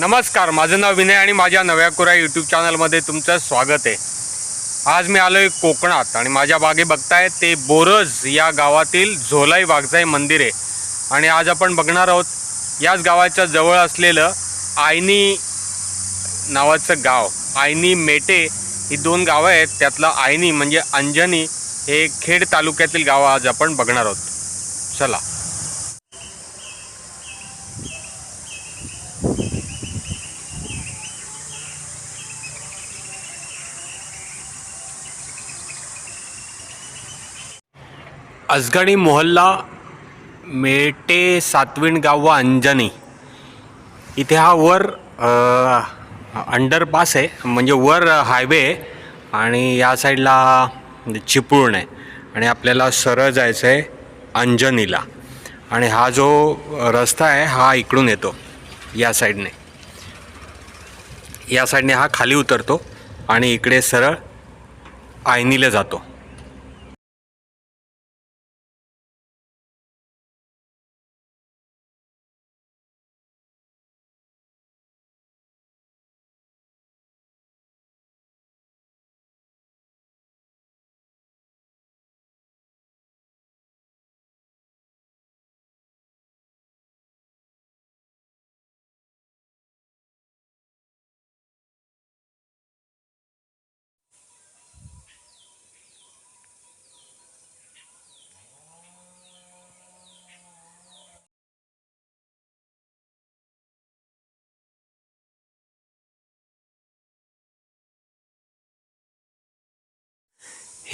नमस्कार माझं नाव विनय आणि माझ्या नव्या कुरा यूट्यूब चॅनलमध्ये तुमचं स्वागत आहे. आज मी आलो आहे कोकणात आणि माझ्या बागे बघताय ते बोरज या गावातील झोलाई वाघजाई मंदिर आहे. आणि आज आपण बघणार आहोत याच गावाच्या जवळ असलेलं आयनी नावाचं गाव आयनी मेटे ही दोन गावं आहेत. त्यातलं आयनी म्हणजे अंजनी हे खेड तालुक्यातील गाव आज आपण बघणार आहोत. चला. अजगणी मोहल्ला मेटे सातविण गाव व अंजनी. इथे हा वर अंडरपास आहे. म्हणजे वर हायवे आहे आणि या साईडला चिपळूण आहे. आणि आपल्याला सरळ जायचं आहे अंजनीला. आणि हा जो रस्ता आहे हा इकडून येतो. या साईडने या साईडने हा खाली उतरतो आणि इकडे सरळ आयनीला जातो.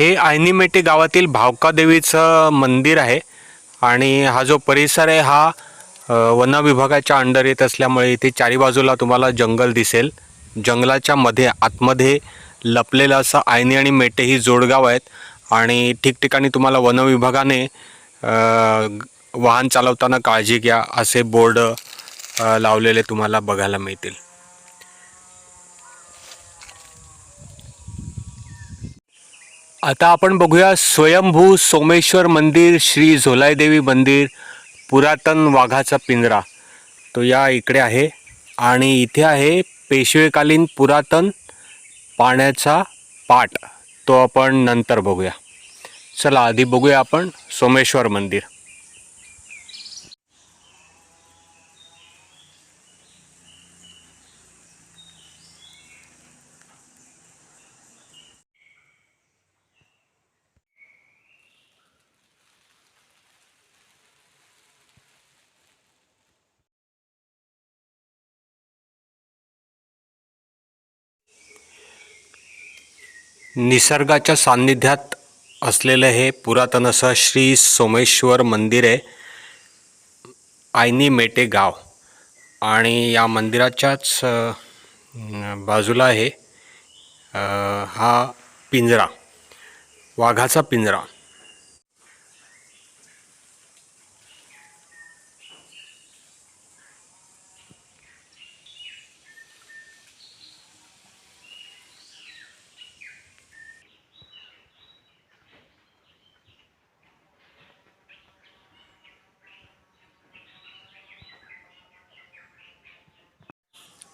हे आयनीमेटे गावातील भावकादेवीचं मंदिर आहे. आणि हा जो परिसर आहे हा वन विभागाच्या अंडर येत असल्यामुळे इथे चारी बाजूला तुम्हाला जंगल दिसेल. जंगलाच्या मध्ये आतमध्ये लपलेलं असं आयनी आणि मेटे ही जोडगाव आहेत. आणि ठिकठिकाणी तुम्हाला वन विभागाने वाहन चालवताना काळजी घ्या असे बोर्ड लावलेले तुम्हाला बघायला मिळतील. आता आपण बघूया स्वयंभू सोमेश्वर मंदिर श्री झोलाईदेवी मंदिर पुरातन वाघाचा पिंजरा. तो या इकडे आहे आणि इथे आहे पेशवेकालीन पुरातन पाण्याचा पाट तो आपण नंतर बघूया. चला आधी बघूया आपण सोमेश्वर मंदिर. निसर्गाच्या सान्निध्यात असलेलं हे पुरातन असं श्री सोमेश्वर मंदिर आहे. आयनी मेटे गाव. आणि या मंदिराच्याच बाजूला आहे हा पिंजरा. वाघाचा पिंजरा.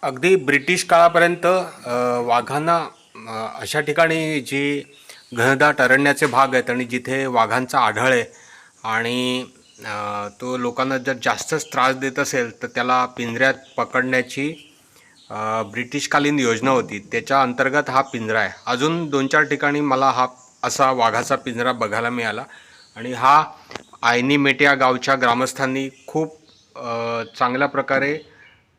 अगदी ब्रिटिश काळापर्यंत वाघांना अशा ठिकाणी जी घनदाट अरण्याचे भाग आहेत आणि जिथे वाघांचा आढळ आहे आणि तो लोकांना जर जास्तच त्रास देत असेल तर त्याला पिंजऱ्यात पकडण्याची ब्रिटिशकालीन योजना होती. त्याच्या अंतर्गत हा पिंजरा आहे. अजून दोन चार ठिकाणी मला हा असा वाघाचा पिंजरा बघायला मिळाला. आणि हा आयनी मेटिया गावच्या ग्रामस्थांनी खूप चांगल्या प्रकारे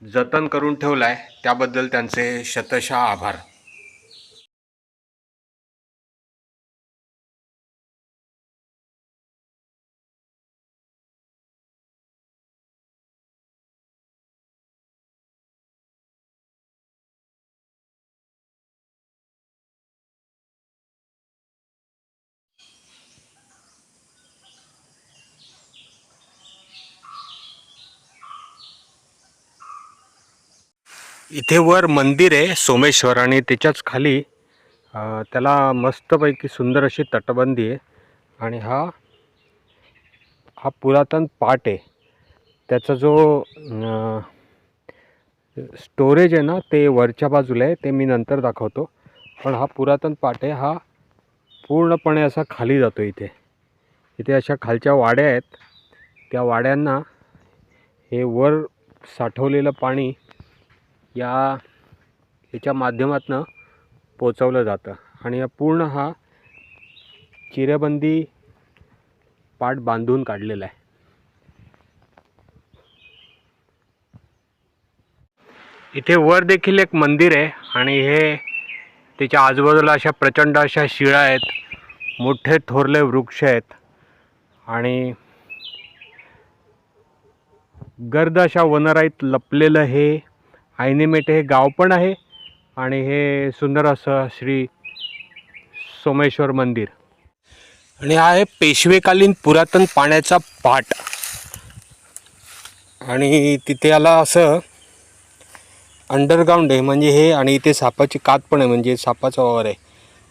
जतन करून ठेवला आहे त्याबद्दल त्यांचे शतशः आभार. इथे वर मंदिर आहे सोमेश्वर आणि त्याच्याच खाली त्याला मस्तपैकी सुंदर अशी तटबंदी आहे. आणि हा हा पुरातन पाट आहे. त्याचा जो स्टोरेज आहे ना ते वरच्या बाजूला आहे ते मी नंतर दाखवतो. पण हा पुरातन पाट आहे हा पूर्णपणे असा खाली जातो इथे. इथे अशा खालच्या वाड्या आहेत. त्या वाड्यांना हे वर साठवलेलं पाणी या याच्या माध्यमातून पोचवलं जातं. आणि या पूर्ण हा चिरेबंदी पाट बांधून काढलेला आहे. इथे वर देखील एक मंदिर आहे आणि हे त्याच्या आजूबाजूला अशा प्रचंड अशा शिळा आहेत. मोठे थोरले वृक्ष आहेत. आणि गर्द अशा वनराईत लपलेलं हे आयनेमेटे हे गाव पण आहे आणि हे सुंदर असं श्री सोमेश्वर मंदिर. आणि हा आहे पेशवेकालीन पुरातन पाण्याचा पाट. आणि तिथे याला असं अंडरग्राऊंड आहे म्हणजे हे आणि इथे सापाची कात पण आहे म्हणजे सापाचा वावर आहे.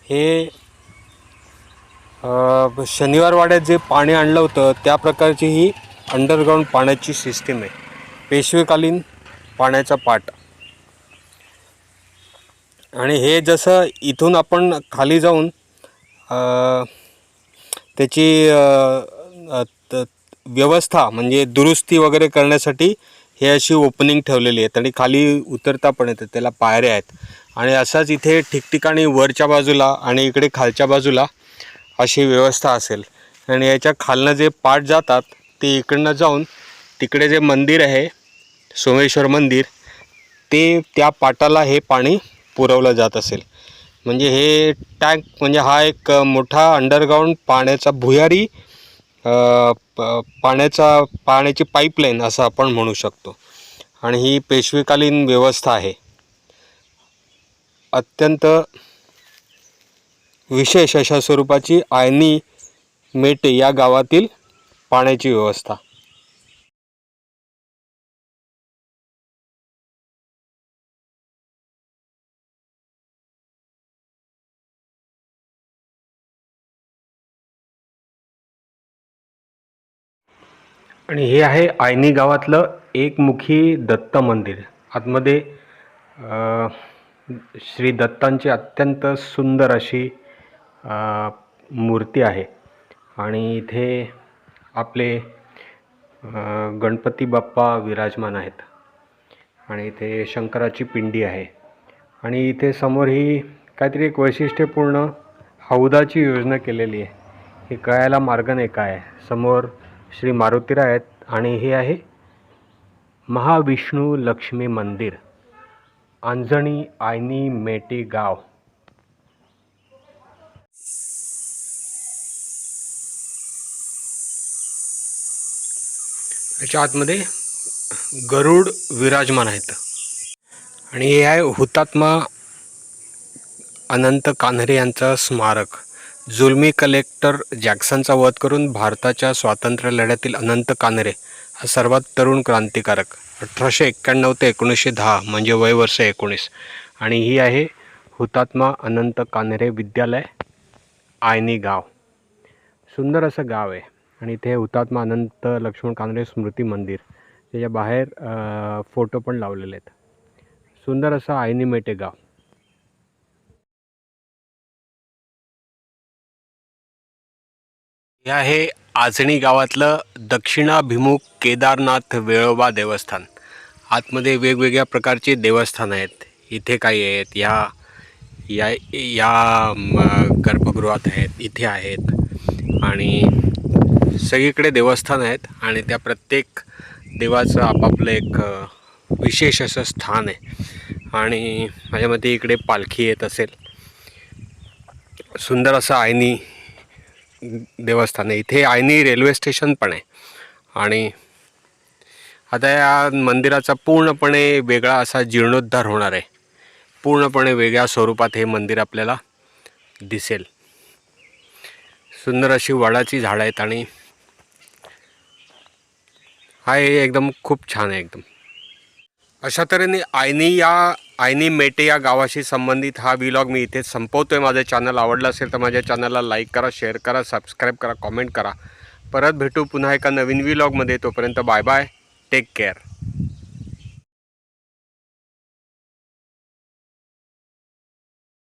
हे शनिवारवाड्यात जे पाणी आणलं होतं त्या प्रकारची ही अंडरग्राऊंड पाण्याची सिस्टीम आहे. पेशवेकालीन पाण्याचा पाट. आणि हे जसं इथून आपण खाली जाऊन त्याची त- व्यवस्था म्हणजे दुरुस्ती वगैरे करण्यासाठी हे अशी ओपनिंग ठेवलेली आहेत आणि खाली उतरता पण येतं त्याला पायऱ्या आहेत. आणि असाच इथे ठिकठिकाणी वरच्या बाजूला आणि इकडे खालच्या बाजूला अशी व्यवस्था असेल. आणि याच्या खालनं जे पाठ जातात ते इकडनं जाऊन तिकडे जे मंदिर आहे सोमेश्वर मंदिर ते त्या पाटाला हे पाणी पुरवलं जात असेल. म्हणजे हे टँक म्हणजे हा एक मोठा अंडरग्राऊंड पाण्याचा भुयारी प- पाण्याचा पाण्याची पाईपलाईन असं आपण म्हणू शकतो. आणि ही पेशवेकालीन व्यवस्था आहे. अत्यंत विशेष अशा स्वरूपाची आयनी मेटे या गावातील पाण्याची व्यवस्था. आणि हे आहे आयनी गावातलं एकमुखी दत्त मंदिर. आतमध्ये श्री दत्तांची अत्यंत सुंदर अशी मूर्ती आहे. आणि इथे आपले गणपती बाप्पा विराजमान आहेत. आणि इथे शंकराची पिंडी आहे. आणि इथे समोर ही काहीतरी एक वैशिष्ट्यपूर्ण हौदाची योजना केलेली आहे. हे कळायला मार्ग नाही काय. आहे. समोर श्री मारुतीराय आहेत. आणि हे आहे महाविष्णू लक्ष्मी मंदिर आंजणी आयनी मेटी गाव. याच्या आतमध्ये गरुड विराजमान आहेत. आणि हे आहे हुतात्मा अनंत कान्हरे यांचं स्मारक. जुलमी कलेक्टर जॅक्सनचा वध करून भारताच्या स्वातंत्र्य लढ्यातील अनंत कान्हरे हा सर्वात तरुण क्रांतिकारक. अठराशे एक्क्याण्णव ते एकोणीसशे दहा म्हणजे वय वर्ष एकोणीस. आणि ही आहे हुतात्मा अनंत कानरे विद्यालय आयनी गाव. सुंदर असं गाव आहे. आणि इथे हुतात्मा अनंत लक्ष्मण कानरे स्मृती मंदिर त्याच्या बाहेर फोटो पण लावलेले आहेत. सुंदर असं आयनी मेटे गाव. हे आहे आजणी गावातलं दक्षिणाभिमुख केदारनाथ वेळोबा देवस्थान. आतमध्ये वेगवेगळ्या प्रकारचे देवस्थान आहेत. इथे काही आहेत. या या या गर्भगृहात आहेत. इथे आहेत. आणि सगळीकडे देवस्थान आहेत आणि त्या प्रत्येक देवाचं आपापलं एक विशेष असं स्थान आहे. आणि माझ्या मते इकडे पालखी येत असेल. सुंदर असं आयनी देवस्थान आहे. इथे आयनी रेल्वे स्टेशन पण आहे. आणि आता या मंदिराचा पूर्णपणे वेगळा असा जीर्णोद्धार होणार आहे. पूर्णपणे वेगळ्या स्वरूपात हे मंदिर आपल्याला दिसेल. सुंदर अशी वडाची झाडं आहेत आणि हा हे एकदम खूप छान आहे एकदम. अशा तऱ्हेने आयनी या आयनी मेटे या गावाशी संबंधित हा व्लॉग मी इथे आहे माझं चॅनल आवडलं असेल तर माझ्या चॅनलला लाईक करा शेअर करा सबस्क्राईब करा कॉमेंट करा. परत भेटू पुन्हा एका नवीन व्लॉगमध्ये तोपर्यंत बाय बाय टेक केअर